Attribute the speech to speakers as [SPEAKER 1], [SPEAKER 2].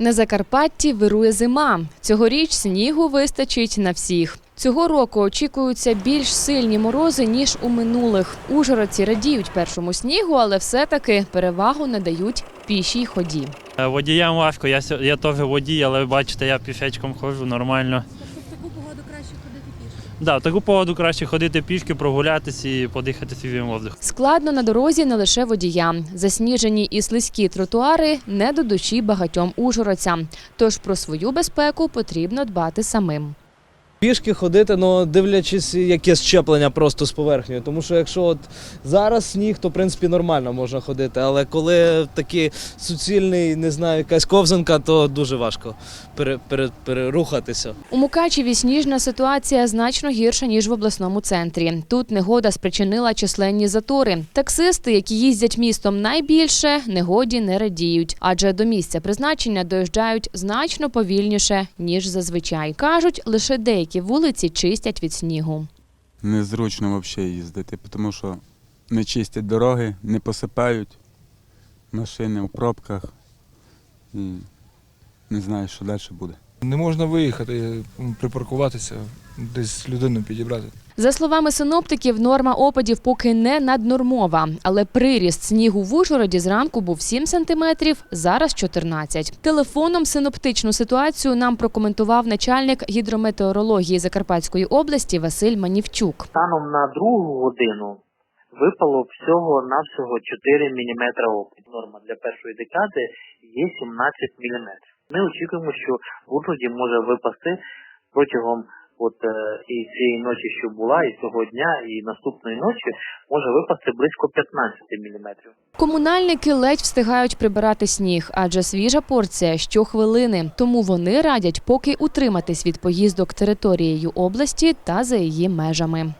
[SPEAKER 1] На Закарпатті вирує зима. Цьогоріч снігу вистачить на всіх. Цього року очікуються більш сильні морози ніж у минулих. Ужгородці радіють першому снігу, але все-таки перевагу надають пішій ході.
[SPEAKER 2] Е, Водіям важко, я, я теж водій, але бачите, я пішечком ходжу нормально.
[SPEAKER 3] В таку погоду краще ходити пішки.
[SPEAKER 2] Да, в таку погоду краще ходити пішки, прогулятися і подихати свіжим воздухом.
[SPEAKER 1] Складно на дорозі не лише водіям. Засніжені і слизькі тротуари не до душі багатьом ужгородцям. Тож про свою безпеку потрібно дбати самим.
[SPEAKER 4] Пішки ходити, ну дивлячись, яке щеплення просто з поверхнею. Тому що якщо от зараз сніг, то в принципі нормально можна ходити. Але коли такий суцільний, не знаю, якась ковзанка, то дуже важко пере, пере, перерухатися.
[SPEAKER 1] У Мукачеві сніжна ситуація значно гірша ніж в обласному центрі. Тут негода спричинила численні затори. Таксисти, які їздять містом найбільше, негоді не радіють, адже до місця призначення доїжджають значно повільніше ніж зазвичай. кажуть, лише деякі вулиці чистять від снігу.
[SPEAKER 5] Незручно взагалі їздити, тому що не чистять дороги, не посипають машини в пробках і не знаю, що далі буде.
[SPEAKER 6] Не можна виїхати, припаркуватися, десь людину підібрати.
[SPEAKER 1] За словами синоптиків, норма опадів поки не наднормова, але приріст снігу в Ужгороді зранку був 7 сантиметрів, зараз 14. Телефоном синоптичну ситуацію нам прокоментував начальник гідрометеорології Закарпатської області Василь Манівчук.
[SPEAKER 7] Станом на другу годину випало всього навсього 4 мм опаду. Норма для першої декади є 17 мм. Ми очікуємо, що в Ужгороді може випасти протягом от е, і цієї ночі, що була, і цього дня, і наступної ночі може випасти близько 15 мм.
[SPEAKER 1] Комунальники ледь встигають прибирати сніг, адже свіжа порція щохвилини. Тому вони радять поки утриматись від поїздок територією області та за її межами.